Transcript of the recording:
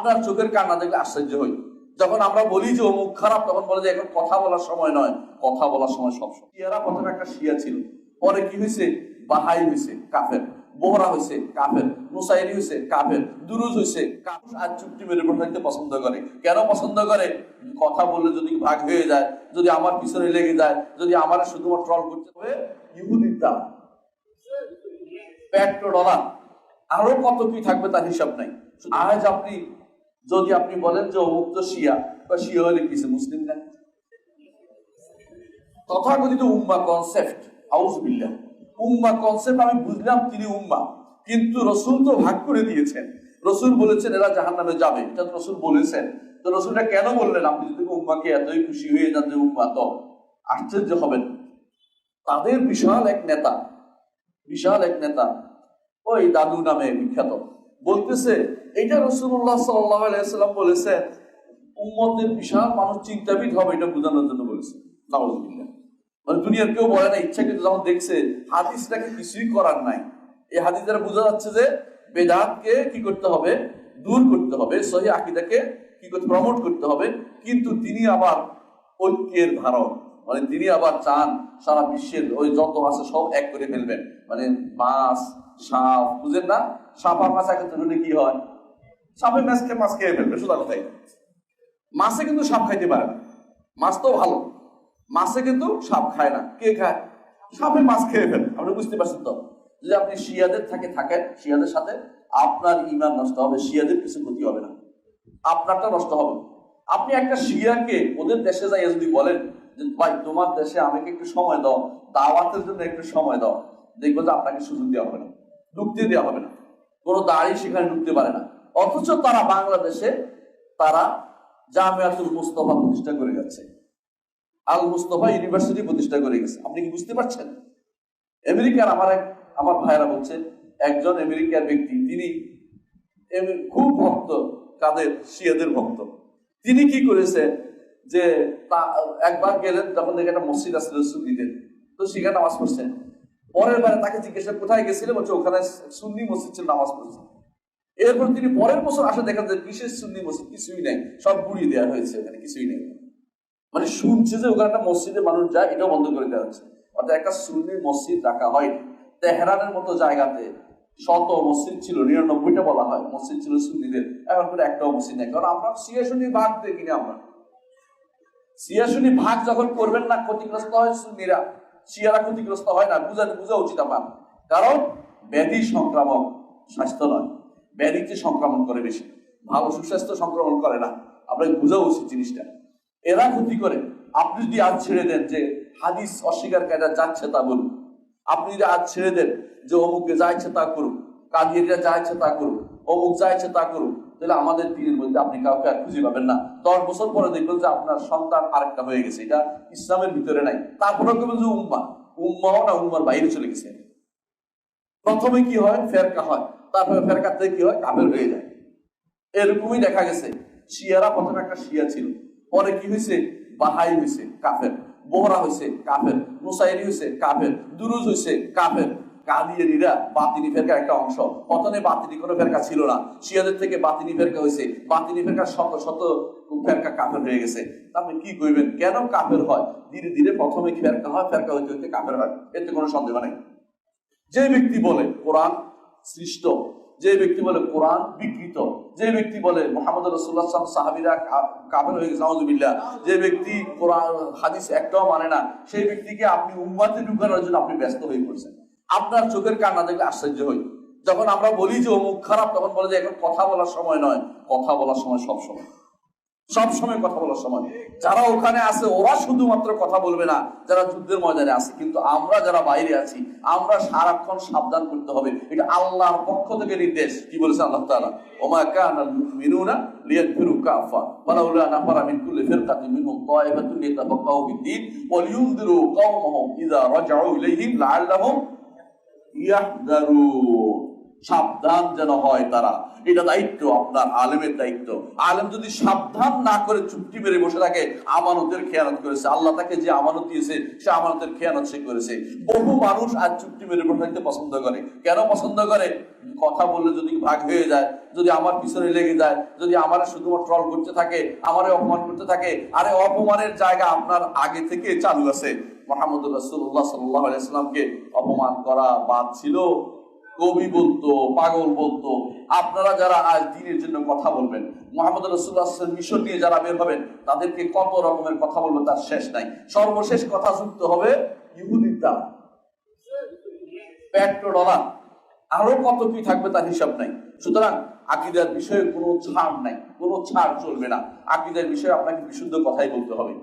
আপনার চোখের কান্না দেখলে আশ্চর্য হই। যখন আমরা বলি যে মুখ খারাপ, তখন বলে যে এখন কথা বলার সময় নয়, কথা বলার সময় সব শিয়ারা প্রথমে একটা শিয়া ছিল, পরে কি হয়েছে বাহাই হয়েছে কাফের। বোহরা হয়েছে কাফের। মুসাইরি হয়েছে কাফের। দুরুজ হয়েছে কাফের। আর চুক্তি মেরে থাকতে পছন্দ করে। কেন পছন্দ করে? কথা বললে যদি ভাগ হয়ে যায়, যদি আমার পিছনে লেগে যায়, যদি আমার শুধুমাত্র ট্রল করতে হবে, ইহুদির দাম। পেট্রো ডলার আরও কত কি থাকবে তার হিসাব নাই। আজ আপনি যদি আপনি বলেন যে অমুক শিয়া, বা শিয়া হলে কিছু মুসলিম না? তথাকথিত উম্মা কনসেপ্ট আউজবিল্লাহ উম্মা কনসেপ্ট আমি বুঝলাম তিনি উম্মা, কিন্তু রসুল তো ভাগ করে দিয়েছেন। রসুল বলেছেন, এরা জাহান নামে যাবে। এটা রসুল বলেছেন। তো রসুলটা কেন বললেন? আপনি যদি উম্মাকে এতই খুশি হয়ে যান যে উম্মা, তো আশ্চর্য হবেন। তাদের বিশাল এক নেতা, বিশাল এক নেতা, ওই দাদু নামে বিখ্যাত, বলতেছে এটা রসুল্লাহ সাল্লাম বলেছেন উম্মতের বিশাল মানুষ চিন্তাবিদ হবে এটা বোঝানোর জন্য বলেছে। নাউজুবিল্লাহ মানে দুনিয়ার কেউ বলে না, ইচ্ছা কিন্তু যখন দেখছে হাদিসটাকে কিছুই করার নাই। এই হাদিস দ্বারা বোঝা যাচ্ছে যে বেদাতকে কি করতে হবে? দূর করতে হবে, সহি আকিদাকে কি করতে প্রমোট করতে হবে। কিন্তু তিনি আবার ঐক্যের ধারক। মানে তিনি আবার চান সারা বিশ্বের ওই যত আছে সব এক করে ফেলবেন। মানে মাছ সাপ, বুঝেন না? সাপ আর মাছ একত্রে কি হয়? সাপে মাছ খেয়ে মাছ খেয়ে ফেলবে, সোজা কথাই। মাছে কিন্তু সাপ খাইতে পারে না। মাছ তো ভালো। মাছে কিন্তু সাপ খায় না। কে খায়? সাপে মাছ খেয়ে ফেলে। আপনি বুঝতে পারছেন তো? যদি আপনি শিয়াদের থাকে, থাকেন, শিয়াদের সাথে, আপনার ইমান নষ্ট হবে, শিয়াদের কিছু ক্ষতি হবে না। আপনারটা নষ্ট হবে। আপনি একটা শিয়াকে, ওদের দেশে যাই যদি বলেন যে, ভাই, তোমার দেশে আমাকে একটু সময় দাও, দাওয়াতের জন্য একটু সময় দাও। দেখব যে আপনাকে সুযোগ দেওয়া হবে না। ঢুকতে দেওয়া হবে না। কোনো দাঁড়িয়ে সেখানে ঢুকতে পারে না। অথচ তারা বাংলাদেশে তারা জামিয়াতুল মুস্তফা প্রতিষ্ঠা করে যাচ্ছে আল মুস্তফা ইউনিভার্সিটি প্রতিষ্ঠা করে গেছে। আপনি কি বুঝতে পারছেন? আমেরিকার আমার এক, আমার ভাইরা বলছে, একজন আমেরিকার ব্যক্তি, তিনি খুব ভক্ত, কাদের, শিয়াদের ভক্ত। তিনি কি করেছে যে একবার গেলেন, যখন দেখে একটা মসজিদ আসছিল সুন্নিদের তো সেখানে নামাজ পড়ছেন পরের বারে তাকে জিজ্ঞাসা, কোথায় গেছিলেন বলছে, ওখানে সুন্নি মসজিদ ছিল, নামাজ পড়ছে। এরপর তিনি পরের বছর আসে দেখা যে বিশেষ সুন্নি মসজিদ কিছুই নেই, সব গুড়িয়ে দেওয়া হয়েছে ওখানে কিছুই নেই। মানে শুনছে যে ওখানে একটা মসজিদে মানুষ যায়, এটাও বন্ধ করে দেওয়া হচ্ছে। অর্থাৎ একটা সুন্নি মসজিদ রাখা হয়নি। তেহরানের মতো জায়গাতে শত মসজিদ ছিল, নিরানব্বইটা বলা হয়, মসজিদ ছিল সুন্নিদের। এখন করে একটাও মসজিদ নেই, কারণ আমরা সিয়াশুনি ভাগ দেখি না আমরা। সিয়াশুনি ভাগ যখন করবেন না, ক্ষতিগ্রস্ত হয় সুন্নিরা। শিয়ারা ক্ষতিগ্রস্ত হয় না বুঝাতে বুঝা উচিত আমার। কারণ ব্যাধি সংক্রামক স্বাস্থ্য নয়। ব্যাধিতে সংক্রমণ করে বেশি। ভালো সুস্বাস্থ্য সংক্রমণ করে না। আপনাকে বোঝা উচিত জিনিসটা। এরা ক্ষতি করে। আপনি যদি আজ ছেড়ে দেন যে হাদিস অস্বীকার কায়দা যাচ্ছে তা বলুন। আপনি যদি আজ ছেড়ে দেন যে অমুককে যা ইচ্ছে তা করুক কাদিয়ারিরা যা ইচ্ছে তা করুক অমুক যা ইচ্ছে তা করুক তাহলে আমাদের দিনের মধ্যে আপনি কাউকে আর খুঁজে পাবেন না। দশ বছর পরে দেখবেন যে আপনার সন্তান আরেকটা হয়ে গেছে। এটা ইসলামের ভিতরে নাই। তারপরে কেবল যে উম্মা। উম্মাও না, উম্মার বাইরে চলে গেছে। প্রথমে কি হয়? ফেরকা হয়। তারপরে ফেরকা থেকে কি হয়? কাবের হয়ে যায়। এরকমই দেখা গেছে। শিয়ারা প্রথমে একটা শিয়া ছিল। পরে কি হয়েছে বাহাই হয়েছে কাফের। বোহরা হয়েছে কাফের। মুসাইরি হয়েছে কাফের। দুরুজ হয়েছে কাফের। বাতিনি একটা অংশ। বাতিনি কোনো ফেরকা ছিল না। শিয়াদের থেকে বাতিনি ফেরকা হয়েছে বাতিনি ফেরকা শত শত ফেরকা কাফের হয়ে গেছে। কি করবেন কেন কাফের হয়? ধীরে ধীরে প্রথমে ফেরকা হয়? ফেরকা হইতে হইতে কাফের হয়। এতে কোনো সন্দেহ নাই। যে ব্যক্তি বলে, কোরআন সৃষ্ট। যে ব্যক্তি বলে কোরআন বিকৃত, যে ব্যক্তি বলে মোহাম্মদ রসুল্লাহ সাহাবিরা কাবেল হয়ে গেছে, নাউজুবিল্লাহ। যে ব্যক্তি কোরআন, হাদিস একটাও মানে না, সেই ব্যক্তিকে আপনি উম্মাতে ঢুকানোর জন্য আপনি ব্যস্ত হয়ে পড়ছেন। আপনার চোখের কান্না দেখলে আশ্চর্য হই। যখন আমরা বলি যে অমুক খারাপ, তখন বলে যে এখন কথা বলার সময় নয়, কথা বলার সময় সব সময়। সব সময় কথা বলার সময়। যারা ওখানে আছে, ওরা শুধুমাত্র কথা বলবে না, যারা যুদ্ধের ময়দানে আছে। কিন্তু আমরা যারা বাইরে আছি, আমরা সারাক্ষণ সাবধান করতে হবে। এটা আল্লাহর পক্ষ থেকে নির্দেশ। কি বলেছে আল্লাহ তাআলা? ওমা মিন ইযা লাআল্লাহুম ইয়াহদারুন। সাবধান যেন হয় তারা। এটা দায়িত্ব আপনার, আলেমের দায়িত্ব। আলেম যদি সাবধান না করে চুপটি মেরে বসে থাকে, আমানতের খেয়ানত করেছে। আল্লাহ তাকে যে আমানত দিয়েছে, সে আমানতের খেয়ানত সে করেছে। বহু মানুষ আজ চুপটি মেরে বসে থাকতে পছন্দ করে। কেন পছন্দ করে? কথা বললে যদি ভাগ হয়ে যায়, যদি আমার পিছনে লেগে যায়, যদি আমার শুধুমাত্র ট্রল করতে থাকে, আমারে অপমান করতে থাকে, আরে অপমানের জায়গা আপনার আগে থেকে চালু আছে। মোহাম্মদ রাসূলুল্লাহ সাল্লাল্লাহু আলাইহি অপমান করা বাদ ছিল। কবি বলতো, পাগল বলতো, আপনারা যারা আজ দিনের জন্য কথা বলবেন, মোহাম্মদ রসুল্লাহ মিশন নিয়ে যারা বের হবেন, তাদেরকে কত রকমের কথা বলবেন তার শেষ নাই। সর্বশেষ কথা যুক্ত হবে ইহুদির দাম। পেট্রো ডলার আরও কত কি থাকবে তার হিসাব নাই। সুতরাং আকিদার বিষয়ে কোনো ছাড় নাই, কোনো ছাড় চলবে না। আকিদার বিষয়ে আপনাকে বিশুদ্ধ কথাই বলতে হবে।